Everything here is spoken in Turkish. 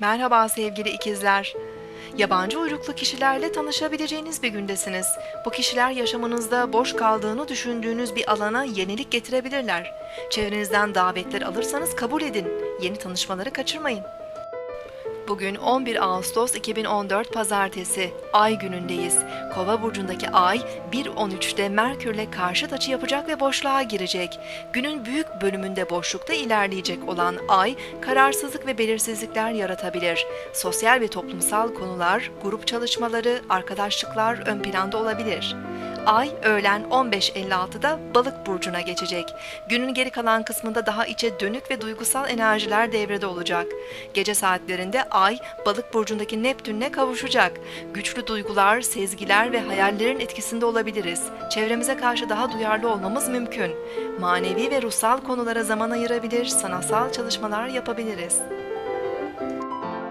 Merhaba sevgili ikizler. Yabancı uyruklu kişilerle tanışabileceğiniz bir gündesiniz. Bu kişiler yaşamınızda boş kaldığını düşündüğünüz bir alana yenilik getirebilirler. Çevrenizden davetler alırsanız kabul edin. Yeni tanışmaları kaçırmayın. Bugün 11 Ağustos 2014 Pazartesi, Ay günündeyiz. Kova burcundaki Ay 1.13'te Merkürle karşıt açı yapacak ve boşluğa girecek. Günün büyük bölümünde boşlukta ilerleyecek olan Ay, kararsızlık ve belirsizlikler yaratabilir. Sosyal ve toplumsal konular, grup çalışmaları, arkadaşlıklar ön planda olabilir. Ay öğlen 15.56'da Balık burcuna geçecek. Günün geri kalan kısmında daha içe dönük ve duygusal enerjiler devrede olacak. Gece saatlerinde Ay Balık burcundaki Neptün'le kavuşacak. Güçlü duygular, sezgiler ve hayallerin etkisinde olabiliriz. Çevremize karşı daha duyarlı olmamız mümkün. Manevi ve ruhsal konulara zaman ayırabilir, sanatsal çalışmalar yapabiliriz.